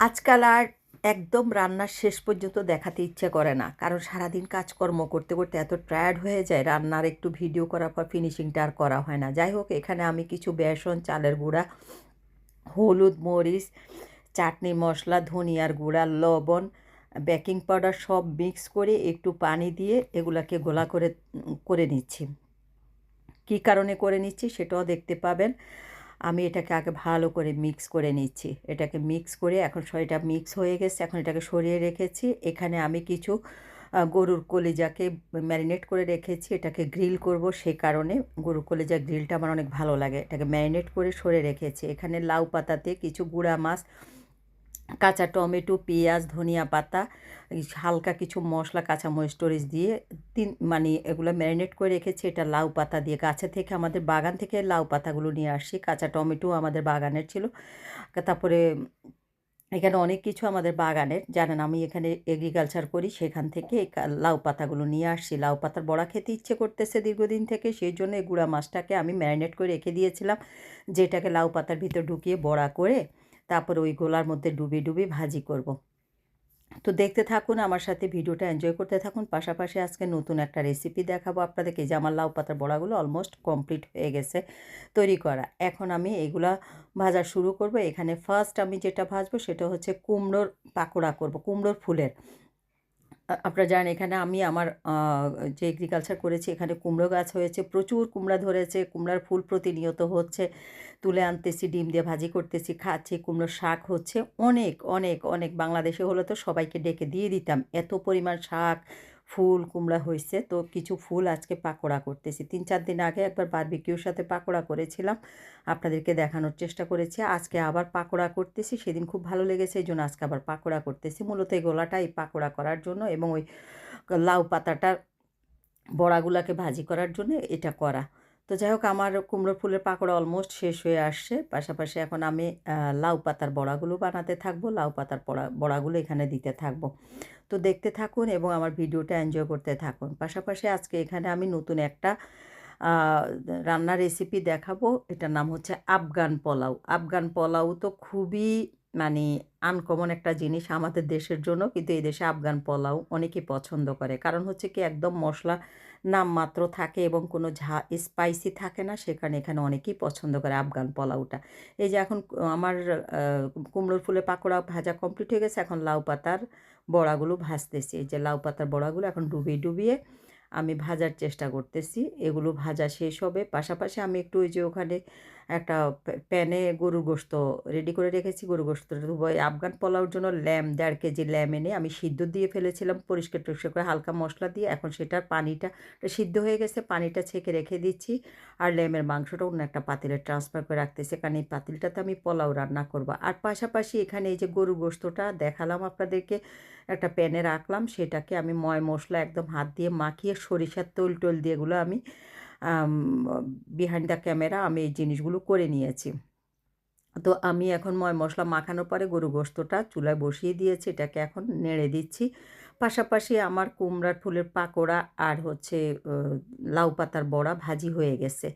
আজকাল আর একদম রান্নার শেষ পর্যন্ত দেখাতে ইচ্ছে করে না। কারণ সারাদিন কাজকর্ম করতে করতে এত টায়ার্ড হয়ে যায়, রান্নার একটু ভিডিও করার পর ফিনিশিংটা আর করা হয় না। যাই হোক, এখানে আমি কিছু বেসন, চালের গুঁড়া, হলুদ মরিচ, চাটনি মশলা, ধনিয়ার গুঁড়া, লবণ বেকিং পাউডার সব মিক্স করে একটু পানি দিয়ে এগুলাকে গোলা করে করে নিচ্ছি। কী কারণে করে নিচ্ছি সেটাও দেখতে পাবেন। আমি এটাকে আগে ভালো করে মিক্স করে নিচ্ছি। এটাকে মিক্স করে এখন এটা মিক্স হয়ে গেছে, এখন এটাকে সরিয়ে রেখেছি। এখানে আমি কিছু গরুর কলিজাকে ম্যারিনেট করে রেখেছি। এটাকে গ্রিল করব সে কারণে গরুর কলিজা গ্রিলটা আমার অনেক ভালো লাগে। এটাকে ম্যারিনেট করে সরে রেখেছি। এখানে লাউ পাতাতে কিছু গুঁড়া মাছ কাঁচা টমেটো, পেঁয়াজ, ধনিয়া পাতা হালকা কিছু মশলা কাঁচামরিচ টরিচ দিয়ে তিন মানে এগুলো ম্যারিনেট করে রেখেছি। এটা লাউ পাতা দিয়ে। গাছে থেকে, আমাদের বাগান থেকে লাউ পাতাগুলো নিয়ে আসছি। কাঁচা টমেটো আমাদের বাগানের ছিল। তারপরে এখানে অনেক কিছু আমাদের বাগানের। জানেন, আমি এখানে এগ্রিকালচার করি, সেখান থেকে লাউ পাতাগুলো নিয়ে আসছি। লাউ পাতার বড়া খেতে ইচ্ছে করতেছে দীর্ঘদিন থেকে। সেই জন্য এই গুঁড়া মাছটাকে আমি ম্যারিনেট করে রেখে দিয়েছিলাম। যেটাকে লাউ পাতার ভিতর ঢুকিয়ে বড়া করে তারপর ওই গোলার মধ্যে ডুবে ডুবে ভাজি করব। তো দেখতে থাকুন, আমার সাথে ভিডিওটা এনজয় করতে থাকুন। পাশাপাশি আজকে নতুন একটা রেসিপি দেখাবো আপনাদেরকে। যে আমার লাউ পাতার বড়াগুলো অলমোস্ট কমপ্লিট হয়ে গেছে তৈরি করা। এখন আমি এগুলা ভাজা শুরু করব। এখানে ফার্স্ট আমি যেটা ভাজবো সেটা হচ্ছে কুমড়োর পাকোড়া করব, কুমড়োর ফুলের। আপনারা জানেন এখানে আমি আমার যে এগ্রিকালচার করেছি, এখানে কুমড়ো গাছ হয়েছে, প্রচুর কুমড়া ধরেছে, কুমড়ার ফুল প্রতিনিয়ত হচ্ছে। তুলে আনতেছি, ডিম দিয়ে ভাজি করতেছি, খাচ্ছি, কুমড়োর শাক হচ্ছে। অনেক অনেক অনেক বাংলাদেশে হলে তো সবাইকে ডেকে দিয়ে দিতাম। এত পরিমাণ শাক ফুল কুমড়া হয়েছে তো কিছু ফুল আজকে পাকোড়া করতেছি। তিন চার দিন আগে একবার বারবিকিউর সাথে পাকোড়া করেছিলাম, আপনাদেরকে দেখানোর চেষ্টা করেছি। আজকে আবার পাকোড়া করতেছি, সেদিন খুব ভালো লেগেছে, এই জন্য আজকে আবার পাকোড়া করতেছি। মূলত এই গোলাটা এই পাকোড়া করার জন্য এবং ওই লাউ পাতাটার বড়াগুলাকে ভাজি করার জন্য এটা করা। তো যাই হোক, আমার কুমড়ো ফুলের পাকোড়া অলমোস্ট শেষ হয়ে আসছে। পাশাপাশি এখন আমি লাউ পাতার বড়াগুলো বানাতে থাকব, লাউ পাতার বড়া বড়াগুলো এখানে দিতে থাকব। তো দেখতে থাকুন এবং আমার ভিডিওটা এনজয় করতে থাকুন। পাশাপাশি আজকে এখানে আমি নতুন একটা রান্নার রেসিপি দেখাবো। এটার নাম হচ্ছে আফগান পোলাও। আফগান পোলাও তো খুবই মানে আনকমন একটা জিনিস আমাদের দেশের জন্য, কিন্তু এই দেশে আফগান পোলাও অনেকেই পছন্দ করে। কারণ হচ্ছে কি, একদম মশলা নামমাত্র থাকে এবং কোনো ঝা স্পাইসি থাকে না সেখানে এখানে অনেকেই পছন্দ করে আফগান পোলাওটা এই যে এখন আমার কুমড়োর ফুলের পাকোড়া ভাজা কমপ্লিট হয়ে গেছে, এখন লাউ পাতার বড়াগুলো ভাজতেছি। এই যে লাউ পাতার বড়াগুলো এখন ডুবিয়ে ডুবিয়ে আমি ভাজার চেষ্টা করতেছি। এগুলো ভাজা শেষ হবে। পাশাপাশি আমি একটু ওই যে ওখানে একটা প্যানে গরুর গোস্ত রেডি করে রেখেছি। গরু গোস্ত আফগান পোলাওর জন্য ল্যাম, দেড় কেজি ল্যাম এনে আমি সিদ্ধ দিয়ে ফেলেছিলাম। পরিষ্কার টরিষ্কার করে হালকা মশলা দিয়ে। এখন সেটার পানিটা সিদ্ধ হয়ে গেছে। পানিটা ছেঁকে রেখে দিচ্ছি। আর ল্যামের মাংসটা অন্য একটা পাতিলে ট্রান্সফার করে রাখতেছি। কারণ এই পাতিলটাতে আমি পোলাও রান্না করব। আর পাশাপাশি এখানে এই যে গরু গোস্তটা দেখালাম আপনাদেরকে। একটা প্যানে রাখলাম। সেটাকে আমি ময় মশলা একদম হাত দিয়ে মাখিয়ে সরিষার তোল টোল দিয়ে এগুলো আমি বিহাইন্ড দ্য ক্যামেরা আমি এই জিনিসগুলো করে নিয়েছি। তো আমি এখন ময় মশলা মাখানোর পরে গরু গোস্তটা চুলায় বসিয়ে দিয়েছি, এটাকে এখন নেড়ে দিচ্ছি। পাশাপাশি আমার কুমড়ার ফুলের পাকোড়া আর হচ্ছে লাউ পাতার বড়া ভাজি হয়ে গেছে।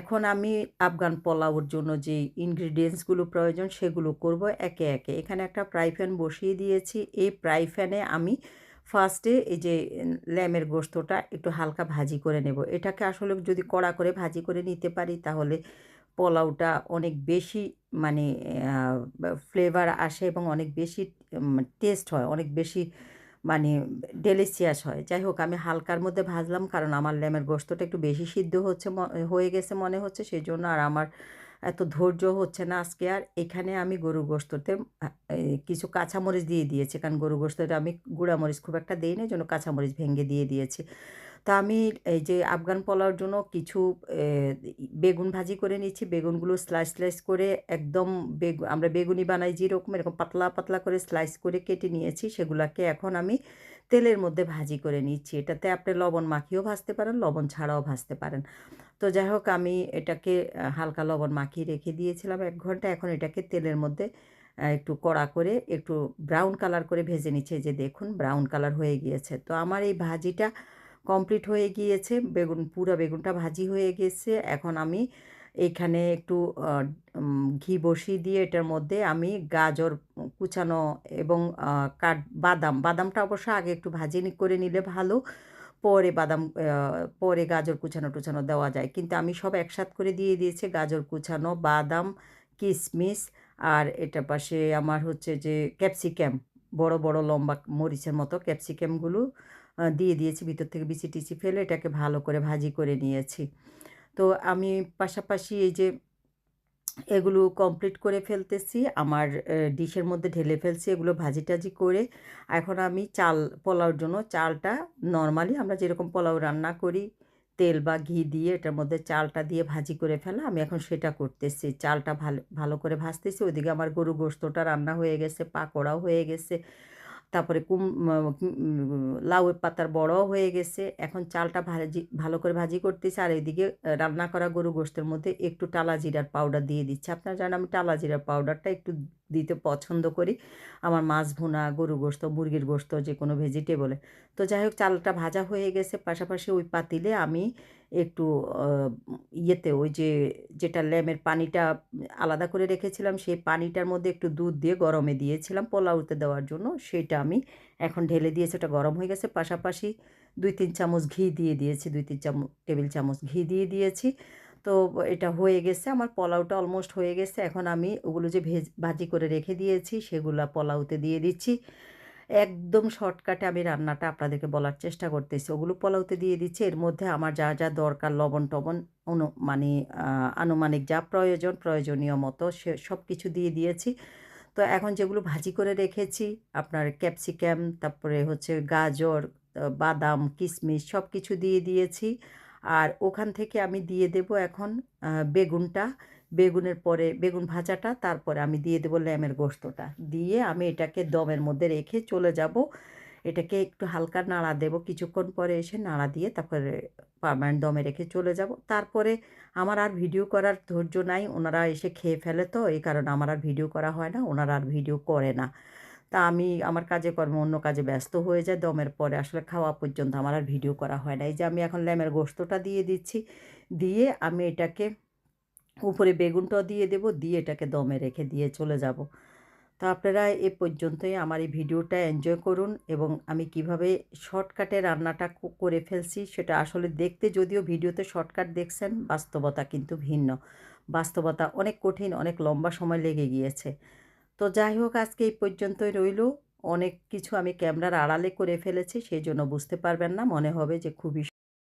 এখন আমি আফগান পোলাওর জন্য যে ইনগ্রিডিয়েন্টসগুলো প্রয়োজন সেগুলো করব একে একে। এখানে একটা ফ্রাই প্যান বসিয়ে দিয়েছি। এই ফ্রাই প্যানে আমি ফার্স্টে এই যে ল্যামের গোস্তটা একটু হালকা ভাজি করে নেব। এটাকে আসলে যদি কড়া করে ভাজি করে নিতে পারি, তাহলে পোলাওটা অনেক বেশি মানে ফ্লেভার আসে এবং অনেক বেশি টেস্ট হয়, অনেক বেশি মানে ডেলিসিয়াস হয়। যাই হোক, আমি হালকার মধ্যে ভাজলাম, কারণ আমার ল্যামের গোস্তটা একটু বেশি সিদ্ধ হচ্ছে হয়ে গেছে মনে হচ্ছে সেই জন্য আর আমার এত ধৈর্য হচ্ছে না আজকে, আর এখানে আমি গরু গোস্ততে কিছু কাঁচামরিচ দিয়ে দিয়েছি। কারণ গরু গোস্ততে আমি গুঁড়ামরিচ খুব একটা দিই না জন্য কাঁচামরিচ ভেঙে দিয়ে দিয়েছি। তো আমি এই যে আফগান পোলাওর জন্য কিছু বেগুন ভাজি করে নিচ্ছি বেগুনগুলো স্লাইস স্লাইস করে একদম বেগুন আমরা বেগুনি বানাই যেরকম, এরকম পাতলা পাতলা করে স্লাইস করে কেটে নিয়েছি। সেগুলাকে এখন আমি তেলের মধ্যে ভাজি করে নিচ্ছি। এটাতে আপনি লবণ মাখিয়েও ভাজতে পারেন, লবণ ছাড়াও ভাজতে পারেন। তো যাই হোক, আমি এটাকে হালকা লবণ মাখিয়ে রেখে দিয়েছিলাম এক ঘণ্টা। এখন এটাকে তেলের মধ্যে একটু কড়া করে একটু ব্রাউন কালার করে ভেজে নিচ্ছে। যে দেখুন, ব্রাউন কালার হয়ে গিয়েছে। তো আমার এই ভাজিটা কমপ্লিট হয়ে গিয়েছে বেগুন পুরো বেগুনটা ভাজি হয়ে গেছে এখন আমি এখানে একটু ঘি বসিয়ে দিয়ে এটার মধ্যে আমি গাজর কুচানো এবং কাঠ বাদাম, বাদামটা অবশ্য আগে একটু ভাজি করে নিলে ভালো। পরে বাদাম পরে গাজর কুচানো-টুচানো দেওয়া যায়। কিন্তু আমি সব একসাথ করে দিয়ে দিয়েছি গাজর কুচানো, বাদাম, কিশমিশ আর এটার পাশে আমার হচ্ছে যে ক্যাপসিক্যাম বড়, বড় লম্বা মরিচের মতো ক্যাপসিকামগুলো আ দিয়ে দিয়েছি ভিতর থেকে বিচি-টিচি ফেলে এটাকে ভালো করে ভাজি করে নিয়েছি। তো আমি পাশাপাশি এই যে এগুলো কমপ্লিট করে ফেলতেছি। আমার ডিশের মধ্যে ঢেলে ফেলছি এগুলো ভাজি-টাজি করে। এখন আমি চাল পোলাওর জন্য চালটা নর্মালি আমরা যেরকম পোলাও রান্না করি, তেল বা ঘি দিয়ে এটার মধ্যে চালটা দিয়ে ভাজি করে ফেলা। আমি এখন সেটা করতেছি। চালটা ভালো ভালো করে ভাজতেছি। ওইদিকে আমার গরুর গোস্তটা রান্না হয়ে গেছে, পাকোড়াও হয়ে গেছে। তারপরে কুম লাউয়ের পাতার বড়াও হয়ে গেছে। এখন চালটা ভাজি ভালো করে ভাজি করতেছি। আর এদিকে রান্না করা গরু গোশতের মধ্যে একটু টালা জিরার পাউডার দিয়ে দিচ্ছি। আপনারা জানেন আমি টালা জিরার পাউডারটা একটু দিতে পছন্দ করি। আমার মাছ ভুনা, গরুর গোস্ত মুরগির গোস্ত যে কোনো ভেজিটেবলে। তো যাই হোক চালটা ভাজা হয়ে গেছে। পাশাপাশি ওই পাতিলে আমি একটু ইয়েতে ওই যে যেটা ল্যামের পানিটা আলাদা করে রেখেছিলাম সেই পানিটার মধ্যে একটু দুধ দিয়ে গরমে দিয়েছিলাম পোলাওতে দেওয়ার জন্য। সেটা আমি এখন ঢেলে দিয়েছি ওটা গরম হয়ে গেছে। পাশাপাশি ২-৩ চামচ ঘি দিয়ে দিয়েছি। দুই তিন চামচ টেবিল চামচ ঘি দিয়ে দিয়েছি। তো এটা হয়ে গেছে। আমার পোলাওটা অলমোস্ট হয়ে গেছে। এখন আমি ওগুলো যে ভেজ ভাজি করে রেখে দিয়েছি সেগুলো পোলাওতে দিয়ে দিচ্ছি। একদম শর্টকাটে আমি রান্নাটা আপনাদেরকে বলার চেষ্টা করতেছি। ওগুলো পোলাওতে দিয়ে দিচ্ছি। এর মধ্যে আমার যা, যা দরকার লবণ-টবণ অনু মানে আনুমানিক যা প্রয়োজন, প্রয়োজনীয় মতো সে সব কিছু দিয়ে দিয়েছি। তো এখন যেগুলো ভাজি করে রেখেছি আপনার ক্যাপসিকাম, তারপরে হচ্ছে গাজর, বাদাম, কিশমিশ সব কিছু দিয়ে দিয়েছি। আর ওখান থেকে আমি দিয়ে দেব এখন বেগুনটা। বেগুনের পরে বেগুন ভাজাটা, তারপরে আমি দিয়ে দেবো ল্যামের গোস্তটা দিয়ে আমি এটাকে দমের মধ্যে রেখে চলে যাব। এটাকে একটু হালকা নাড়া দেব। কিছুক্ষণ পরে এসে নাড়া দিয়ে তারপরে পার্মানেন্ট দমে রেখে চলে যাব। তারপরে আমার আর ভিডিও করার ধৈর্য নাই। ওনারা এসে খেয়ে ফেলে তো, এই কারণে আমার আর ভিডিও করা হয় না। ওনারা আর ভিডিও করে না। তা আমি আমার কাজে কর্মে অন্য কাজে ব্যস্ত হয়ে যায় দমের পরে আসলে খাওয়া পর্যন্ত আমার আর ভিডিও করা হয় না। এই যে আমি এখন ল্যামের গোস্তটা দিয়ে দিচ্ছি। দিয়ে আমি এটাকে উপরে বেগুনটাও দিয়ে দেব। দিয়ে এটাকে দমে রেখে দিয়ে চলে যাব। তো আপনারা এ পর্যন্তই আমার এই ভিডিওটা এনজয় করুন এবং আমি কীভাবে শর্টকাটে রান্নাটা করে ফেলছি সেটা আসলে দেখতে যদিও ভিডিওতে শর্টকাট দেখছেন, বাস্তবতা কিন্তু ভিন্ন। বাস্তবতা অনেক কঠিন, অনেক লম্বা সময় লেগে গিয়েছে। তো যাই হোক আজকে এই পর্যন্তই রইল অনেক কিছু আমি ক্যামেরার আড়ালে করে ফেলেছি। সেই জন্য বুঝতে পারবেন না। মনে হবে যে খুবই